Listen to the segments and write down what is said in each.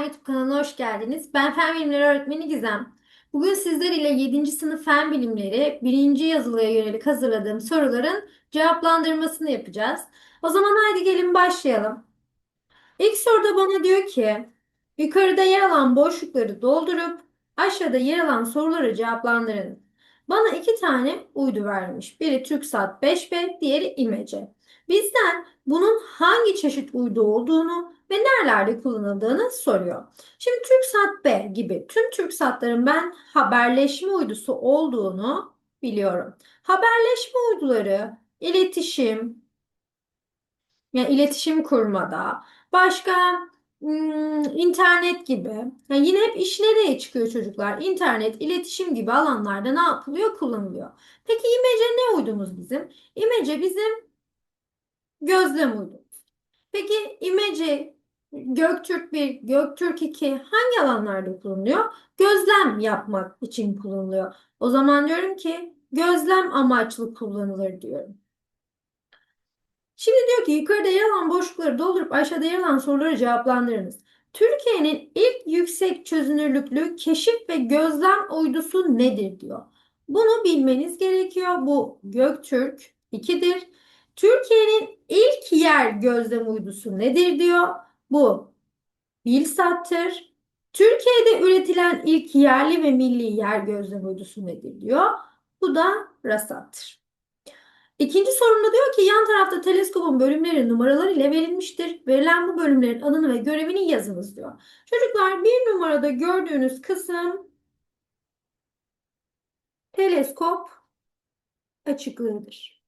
YouTube kanalına hoş geldiniz. Ben Fen Bilimleri Öğretmeni Gizem. Bugün sizler ile 7. sınıf Fen Bilimleri 1. yazılıya yönelik hazırladığım soruların cevaplandırmasını yapacağız. O zaman haydi gelin başlayalım. İlk soruda bana diyor ki, yukarıda yer alan boşlukları doldurup aşağıda yer alan soruları cevaplandırın. Bana iki tane uydu vermiş. Biri TürkSat 5B, diğeri İmece. Bizden bunun hangi çeşit uydu olduğunu ve nerelerde kullanıldığını soruyor. Şimdi TürkSat B gibi tüm TürkSatların ben haberleşme uydusu olduğunu biliyorum. Haberleşme uyduları iletişim, yani iletişim kurmada, başka internet gibi. Yani yine hep iş nereye çıkıyor çocuklar? İnternet, iletişim gibi alanlarda ne yapılıyor? Kullanılıyor. Peki İmece ne uydumuz bizim? İmece bizim gözlem uydumuz. Peki İmece Göktürk 1, Göktürk 2 hangi alanlarda kullanılıyor? Gözlem yapmak için kullanılıyor. O zaman diyorum ki gözlem amaçlı kullanılır diyorum. Şimdi diyor ki yukarıda yer alan boşlukları doldurup aşağıda yer alan soruları cevaplandırınız. Türkiye'nin ilk yüksek çözünürlüklü keşif ve gözlem uydusu nedir diyor. Bunu bilmeniz gerekiyor. Bu Göktürk 2'dir. Türkiye'nin ilk yer gözlem uydusu nedir diyor. Bu Bilsat'tır. Türkiye'de üretilen ilk yerli ve milli yer gözlem uydusu nedir diyor. Bu da Rasat'tır. İkinci sorumda diyor ki yan tarafta teleskopun bölümleri numaralar ile verilmiştir. Verilen bu bölümlerin adını ve görevini yazınız diyor. Çocuklar bir numarada gördüğünüz kısım teleskop açıklığıdır.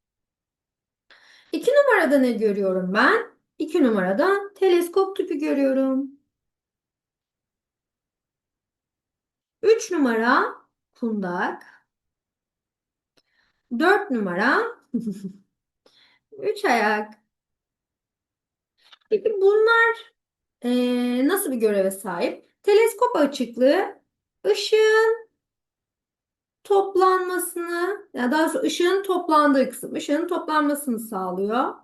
İki numarada ne görüyorum ben? İki numarada teleskop tüpü görüyorum. Üç numara kundak. Dört numara üç ayak. Peki bunlar eee, nasıl bir göreve sahip? Teleskop açıklığı ışığın toplanmasını ya daha doğrusu ışığın toplandığı kısım, ışığın toplanmasını sağlıyor.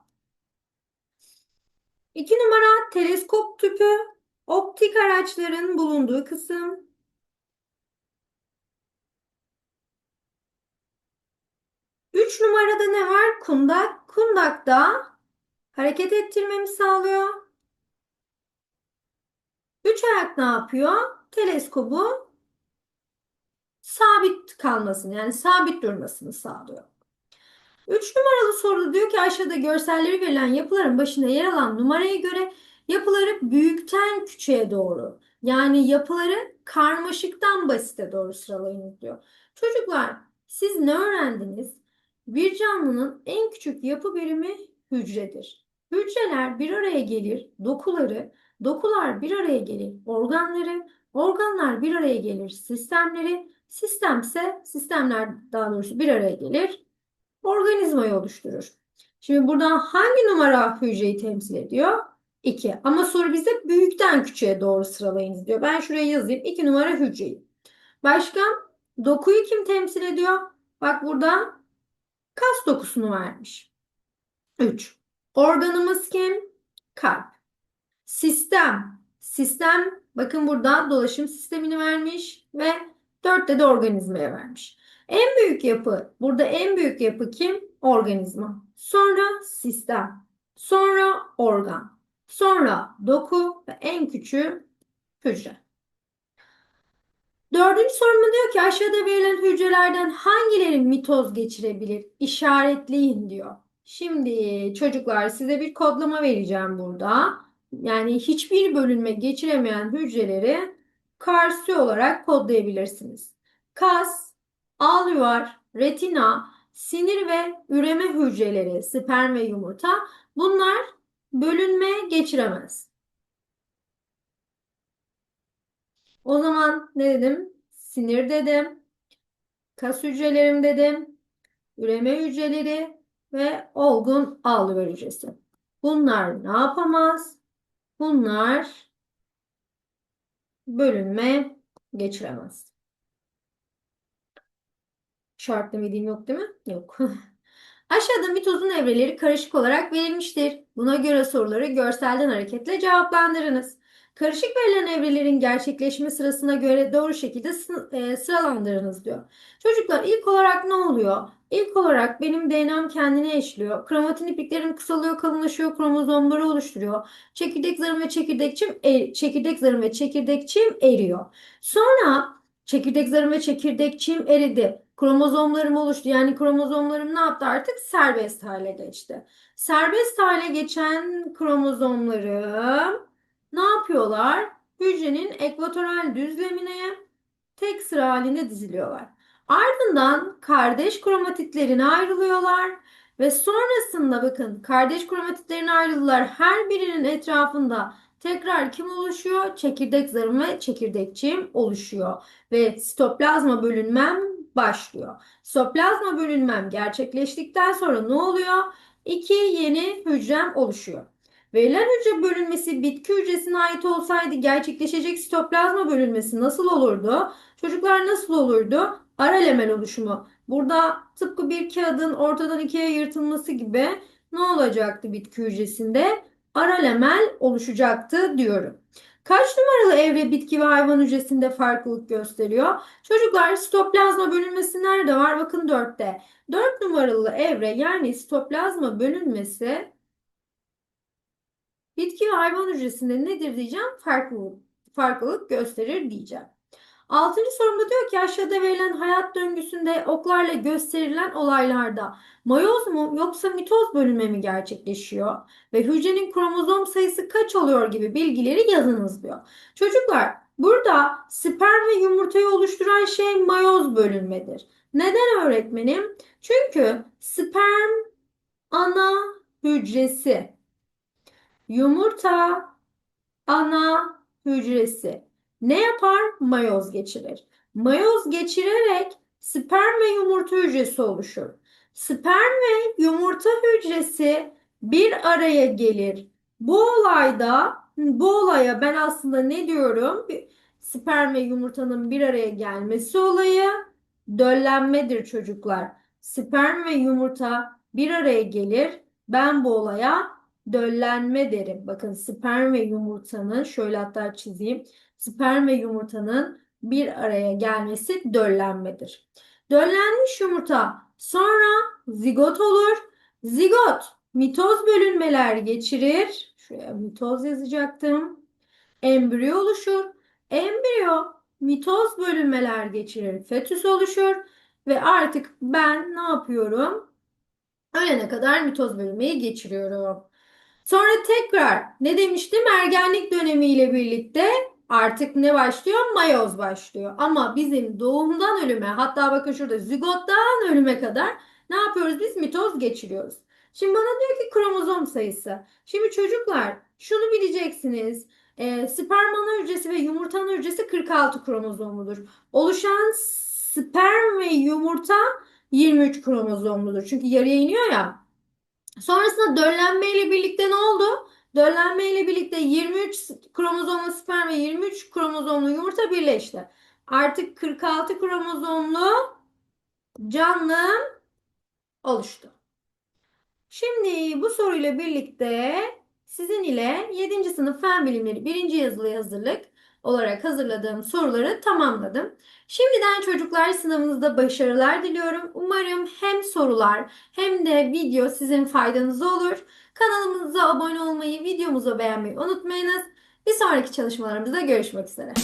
İki numara teleskop tüpü, optik araçların bulunduğu kısım. Üç numarada ne var? Kundak. Kundakta hareket ettirmemi sağlıyor. Üç ayak ne yapıyor? Teleskobu sabit kalmasını yani sabit durmasını sağlıyor. Üç numaralı soruda diyor ki aşağıda görselleri verilen yapıların başında yer alan numaraya göre yapıları büyükten küçüğe doğru yani yapıları karmaşıktan basite doğru sıralayın diyor. Çocuklar siz ne öğrendiniz? Bir canlının en küçük yapı birimi hücredir. Hücreler bir araya gelir, dokuları, dokular bir araya gelir, organları, organlar bir araya gelir, sistemleri, sistemse sistemler daha doğrusu bir araya gelir, organizmayı oluşturur. Şimdi burada hangi numara hücreyi temsil ediyor? 2. Ama soru bize büyükten küçüğe doğru sıralayınız diyor. Ben şuraya yazayım. 2 numara hücreyi. Başka? Dokuyu kim temsil ediyor? Bak burada kas dokusunu vermiş. 3. Organımız kim? Kalp. Sistem. Sistem bakın burada dolaşım sistemini vermiş ve 4'te de organizmaya vermiş. En büyük yapı, burada en büyük yapı kim? Organizma. Sonra sistem. Sonra organ. Sonra doku ve en küçüğü hücre. Dördüncü sorumda diyor ki aşağıda verilen hücrelerden hangileri mitoz geçirebilir? İşaretleyin diyor. Şimdi çocuklar size bir kodlama vereceğim burada. Yani hiçbir bölünme geçiremeyen hücreleri karsi olarak kodlayabilirsiniz. Kas, alveolar, retina, sinir ve üreme hücreleri, sperm ve yumurta bunlar bölünme geçiremez. O zaman ne dedim? Sinir dedim. Kas hücrelerim dedim. Üreme hücreleri ve olgun alveol hücresi. Bunlar ne yapamaz? Bunlar bölünme geçiremez. İşaretlemediğim yok değil mi? Yok. Aşağıda mitozun evreleri karışık olarak verilmiştir. Buna göre soruları görselden hareketle cevaplandırınız. Karışık verilen evrelerin gerçekleşme sırasına göre doğru şekilde e, sıralandırınız diyor. Çocuklar ilk olarak ne oluyor? İlk olarak benim DNA'm kendine eşliyor. Kromatin ipliklerim kısalıyor, kalınlaşıyor, kromozomları oluşturuyor. Çekirdek zarım ve çekirdekçim e, çekirdek zarım ve çekirdekçim eriyor. Sonra çekirdek zarım ve çekirdekçim eridi. Kromozomlarım oluştu. Yani kromozomlarım ne yaptı artık? Serbest hale geçti. Serbest hale geçen kromozomlarım ne yapıyorlar? Hücrenin ekvatoral düzlemine tek sıra halinde diziliyorlar. Ardından kardeş kromatitlerine ayrılıyorlar ve sonrasında bakın kardeş kromatitlerine ayrıldılar. Her birinin etrafında tekrar kim oluşuyor? Çekirdek zarım ve çekirdekçiğim oluşuyor ve sitoplazma bölünmem başlıyor. Sitoplazma bölünmem gerçekleştikten sonra ne oluyor? İki yeni hücrem oluşuyor. Verilen hücre bölünmesi bitki hücresine ait olsaydı gerçekleşecek sitoplazma bölünmesi nasıl olurdu? Çocuklar nasıl olurdu? Aralemel oluşumu. Burada tıpkı bir kağıdın ortadan ikiye yırtılması gibi ne olacaktı bitki hücresinde? Aralemel oluşacaktı diyorum. Kaç numaralı evre bitki ve hayvan hücresinde farklılık gösteriyor? Çocuklar sitoplazma bölünmesi nerede var? Bakın 4'te. 4 numaralı evre yani sitoplazma bölünmesi bitki ve hayvan hücresinde nedir diyeceğim? Farklılık, farklılık gösterir diyeceğim. Altıncı sorumda diyor ki aşağıda verilen hayat döngüsünde oklarla gösterilen olaylarda mayoz mu yoksa mitoz bölünme mi gerçekleşiyor? Ve hücrenin kromozom sayısı kaç oluyor gibi bilgileri yazınız diyor. Çocuklar burada sperm ve yumurtayı oluşturan şey mayoz bölünmedir. Neden öğretmenim? Çünkü sperm ana hücresi, yumurta ana hücresi ne yapar? Mayoz geçirir. Mayoz geçirerek sperm ve yumurta hücresi oluşur. Sperm ve yumurta hücresi bir araya gelir. Bu olayda bu olaya ben aslında ne diyorum? Sperm ve yumurtanın bir araya gelmesi olayı döllenmedir çocuklar. Sperm ve yumurta bir araya gelir. Ben bu olaya döllenme derim. Bakın sperm ve yumurtanın şöyle hatta çizeyim. Sperm ve yumurtanın bir araya gelmesi döllenmedir. Döllenmiş yumurta sonra zigot olur. Zigot mitoz bölünmeler geçirir. Şuraya mitoz yazacaktım. Embriyo oluşur. Embriyo mitoz bölünmeler geçirir. Fetüs oluşur ve artık ben ne yapıyorum? Ölene kadar mitoz bölünmeyi geçiriyorum. Sonra tekrar ne demiştim? Ergenlik dönemiyle birlikte artık ne başlıyor? Mayoz başlıyor. Ama bizim doğumdan ölüme hatta bakın şurada zigottan ölüme kadar ne yapıyoruz? Biz mitoz geçiriyoruz. Şimdi bana diyor ki kromozom sayısı. Şimdi çocuklar şunu bileceksiniz. E, sperm ana hücresi ve yumurta ana hücresi 46 kromozomludur. Oluşan sperm ve yumurta 23 kromozomludur. Çünkü yarıya iniyor ya. Sonrasında döllenme ile birlikte ne oldu? Döllenme ile birlikte 23 kromozomlu sperm ve 23 kromozomlu yumurta birleşti. Artık 46 kromozomlu canlı oluştu. Şimdi bu soruyla birlikte sizin ile 7. sınıf fen bilimleri 1. yazılı hazırlık olarak hazırladığım soruları tamamladım. Şimdiden çocuklar sınavınızda başarılar diliyorum. Umarım hem sorular hem de video sizin faydanıza olur. Kanalımıza abone olmayı, videomuzu beğenmeyi unutmayınız. Bir sonraki çalışmalarımızda görüşmek üzere.